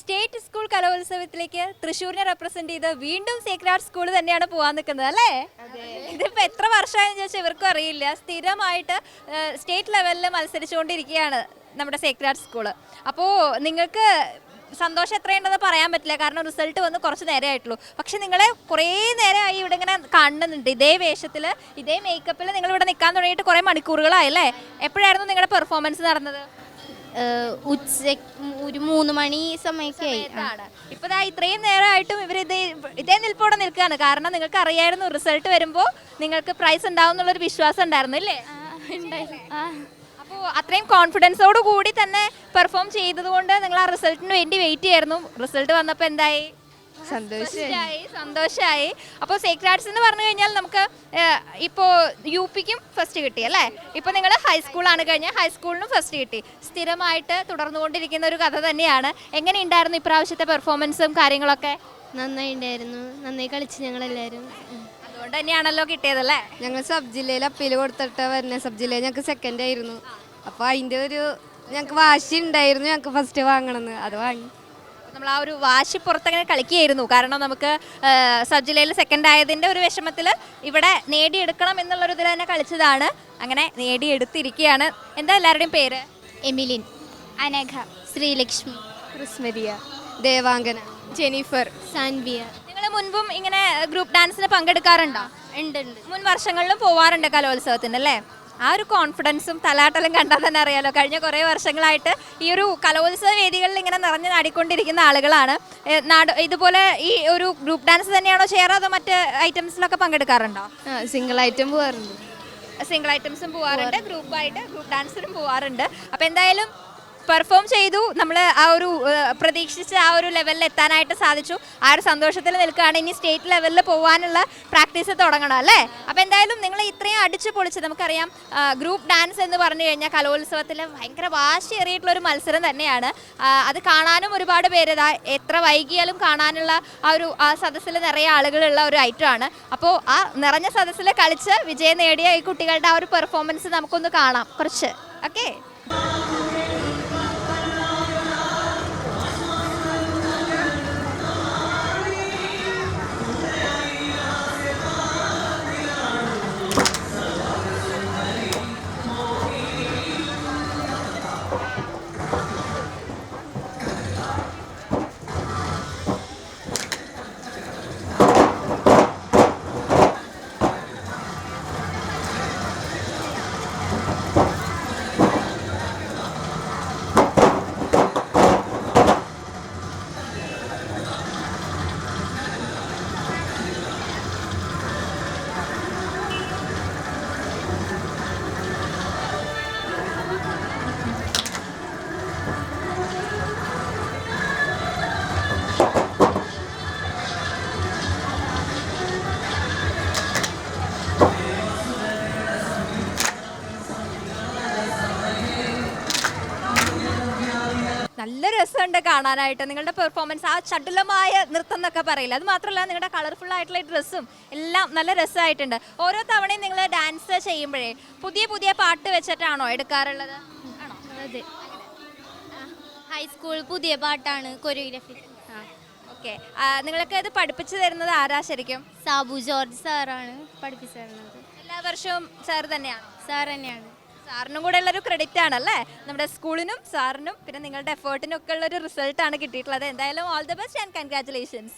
State school കലോത്സവത്തിലേക്ക് തൃശ്ശൂരിനെ represent ചെയ്ത് വീണ്ടും സേക്രാർട്ട് സ്കൂൾ തന്നെയാണ് പോകാൻ നിൽക്കുന്നത് അല്ലേ? ഇതിപ്പോ എത്ര വർഷമായെന്ന് ചോദിച്ചാൽ ഇവർക്കും അറിയില്ല. സ്ഥിരമായിട്ട് സ്റ്റേറ്റ് ലെവലിൽ മത്സരിച്ചുകൊണ്ടിരിക്കുകയാണ് നമ്മുടെ സേക്രാർട്ട് സ്കൂൾ അപ്പോൾ നിങ്ങൾക്ക് സന്തോഷം എത്രയുണ്ടെന്ന് പറയാൻ പറ്റില്ല. കാരണം റിസൾട്ട് വന്ന് കുറച്ച് നേരം ആയിട്ടുള്ളൂ. പക്ഷെ നിങ്ങളെ കുറേ നേരമായി ഇവിടെ ഇങ്ങനെ കാണുന്നുണ്ട്. ഇതേ വേഷത്തിൽ ഇതേ മേക്കപ്പിൽ നിങ്ങൾ ഇവിടെ നിൽക്കാൻ തുടങ്ങിയിട്ട് കുറേ മണിക്കൂറുകളായല്ലേ എപ്പോഴായിരുന്നു നിങ്ങളുടെ പെർഫോമൻസ് നടന്നത്? ഉച്ച ഒരു മൂന്ന് മണി സമയമൊക്കെ ആയി. ഇപ്പൊ ഇത്രയും നേരമായിട്ടും ഇവർ ഇതേ ഇതേ നിൽപ്പോടെ നിൽക്കുകയാണ് കാരണം നിങ്ങൾക്ക് അറിയായിരുന്നു റിസൾട്ട് വരുമ്പോൾ നിങ്ങൾക്ക് പ്രൈസ് ഉണ്ടാവും എന്നുള്ളൊരു വിശ്വാസം ഉണ്ടായിരുന്നു ഇല്ലേ അപ്പോൾ അത്രയും കോൺഫിഡൻസോട് കൂടി തന്നെ പെർഫോം ചെയ്തതുകൊണ്ട് നിങ്ങൾ ആ റിസൾട്ടിന് വേണ്ടി വെയിറ്റ് ചെയ്യായിരുന്നു. റിസൾട്ട് വന്നപ്പോൾ എന്തായി? സന്തോഷമായി സന്തോഷമായി അപ്പോൾ സേക്രാഡ്സ് എന്ന് പറഞ്ഞു കഴിഞ്ഞാൽ നമുക്ക് ഇപ്പോൾ യു പിക്കും ഫസ്റ്റ് കിട്ടി അല്ലേ? ഇപ്പോൾ നിങ്ങൾ ഹൈസ്കൂളാണ് കഴിഞ്ഞാൽ ഹൈസ്കൂളിനും ഫസ്റ്റ് കിട്ടി. സ്ഥിരമായിട്ട് തുടർന്നുകൊണ്ടിരിക്കുന്ന ഒരു കഥ തന്നെയാണ്. എങ്ങനെ ഉണ്ടായിരുന്നു ഇപ്രാവശ്യത്തെ പെർഫോമൻസും കാര്യങ്ങളൊക്കെ? നന്നായി ഉണ്ടായിരുന്നു നന്നായി കളിച്ച് ഞങ്ങളെല്ലാവരും അതുകൊണ്ട് തന്നെയാണല്ലോ കിട്ടിയതല്ലേ ഞങ്ങൾ സബ് ജില്ലയിൽ അപ്പീൽ കൊടുത്തിട്ട് വരുന്ന സബ് ജില്ലയിൽ ഞങ്ങൾക്ക് സെക്കൻഡ് ആയിരുന്നു. അപ്പോൾ അതിന്റെ ഒരു ഞങ്ങൾക്ക് വാശി ഉണ്ടായിരുന്നു ഞങ്ങൾക്ക് ഫസ്റ്റ് വാങ്ങണമെന്ന് അത് വാങ്ങി. നമ്മൾ ആ ഒരു വാശി പുറത്തങ്ങനെ കളിക്കുകയായിരുന്നു. കാരണം നമുക്ക് സബ് ജില്ലയിൽ സെക്കൻഡ് ആയതിന്റെ ഒരു വിഷമത്തിൽ ഇവിടെ നേടിയെടുക്കണം എന്നുള്ളൊരു ഇതിൽ തന്നെ കളിച്ചതാണ്. അങ്ങനെ നേടിയെടുത്തിരിക്കുകയാണ്. എന്താ എല്ലാവരുടെയും പേര്? എമിലിൻ അനഘ ശ്രീലക്ഷ്മി ക്രിസ്മരിയ ദേവാങ്കന ജെനിഫർ സാൻവിയ. നിങ്ങൾ മുൻപും ഇങ്ങനെ ഗ്രൂപ്പ് ഡാൻസിന് പങ്കെടുക്കാറുണ്ടോ? ഉണ്ട് ഉണ്ട്. മുൻ വർഷങ്ങളിലും പോവാറുണ്ട് കലോത്സവത്തിന് അല്ലേ? ആ ഒരു കോൺഫിഡൻസും തലാട്ടലും കണ്ടാൽ തന്നെ അറിയാലോ. കഴിഞ്ഞ കുറേ വർഷങ്ങളായിട്ട് ഈ ഒരു കലോത്സവ വേദികളിൽ ഇങ്ങനെ നിറഞ്ഞു നാടിക്കൊണ്ടിരിക്കുന്ന ആളുകളാണ്. നാട് ഇതുപോലെ ഈ ഒരു ഗ്രൂപ്പ് ഡാൻസ് തന്നെയാണോ ചെയ്യാറ് അതോ മറ്റ് ഐറ്റംസിലൊക്കെ പങ്കെടുക്കാറുണ്ടോ? സിംഗിൾ ഐറ്റം പോകാറുണ്ട് സിംഗിൾ ഐറ്റംസും പോവാറുണ്ട് ഗ്രൂപ്പായിട്ട് ഗ്രൂപ്പ് ഡാൻസിനും പോവാറുണ്ട്. അപ്പോൾ എന്തായാലും പെർഫോം ചെയ്തു. നമ്മൾ ആ ഒരു പ്രതീക്ഷിച്ച ആ ഒരു ലെവലിൽ എത്താനായിട്ട് സാധിച്ചു. ആ ഒരു സന്തോഷത്തിൽ നിൽക്കുകയാണ്. ഇനി സ്റ്റേറ്റ് ലെവലിൽ പോകാനുള്ള പ്രാക്ടീസ് തുടങ്ങണം അല്ലേ? അപ്പോൾ എന്തായാലും നിങ്ങൾ ഇത്രയും അടിച്ചു പൊളിച്ച് നമുക്കറിയാം ഗ്രൂപ്പ് ഡാൻസ് എന്ന് പറഞ്ഞു കഴിഞ്ഞാൽ കലോത്സവത്തിൽ ഭയങ്കര വാശിയേറിയിട്ടുള്ള ഒരു മത്സരം തന്നെയാണ്. അത് കാണാനും ഒരുപാട് പേര് എത്ര വൈകിയാലും കാണാനുള്ള ആ ഒരു ആ സദസ്സിൽ നിറയെ ആളുകളുള്ള ഒരു ഐറ്റമാണ് അപ്പോൾ ആ നിറഞ്ഞ സദസ്സിൽ കളിച്ച് വിജയം നേടിയ ഈ കുട്ടികളുടെ ആ ഒരു പെർഫോമൻസ് നമുക്കൊന്ന് കാണാം. കുറച്ച്. ഓക്കെ നല്ല രസമുണ്ട് കാണാനായിട്ട്. നിങ്ങളുടെ പെർഫോമൻസ് ആ ചടുലമായ നൃത്തം എന്നൊക്കെ പറയില്ല? അത് മാത്രമല്ല നിങ്ങളുടെ കളർഫുൾ ആയിട്ടുള്ള ഡ്രസ്സും എല്ലാം നല്ല രസമായിട്ടുണ്ട്. ഓരോ തവണയും നിങ്ങൾ ഡാൻസ് ചെയ്യുമ്പോഴേ പുതിയ പുതിയ പാട്ട് വെച്ചിട്ടാണോ എടുക്കാറുള്ളത്? ആണോ? അതെ. ഹൈസ്കൂൾ പുതിയ പാട്ടാണ് കൊറിയോഗ്രാഫി. ഓക്കെ നിങ്ങൾക്ക് ഇത് പഠിപ്പിച്ചു തരുന്നത് ആരാ ശരിക്കും? സാബു ജോർജ് സാറാണ് പഠിപ്പിച്ചു തരുന്നത്. എല്ലാ വർഷവും സാർ തന്നെയാണ്? സാർ തന്നെയാണ്. സാറിനും കൂടെ ഉള്ളൊരു ക്രെഡിറ്റ് ആണല്ലേ? നമ്മുടെ സ്കൂളിനും സാറിനും പിന്നെ നിങ്ങളുടെ എഫേർട്ടിനും ഒക്കെ റിസൾട്ട് ആണ് കിട്ടിയിട്ടുള്ളത്. എന്തായാലും all the best and congratulations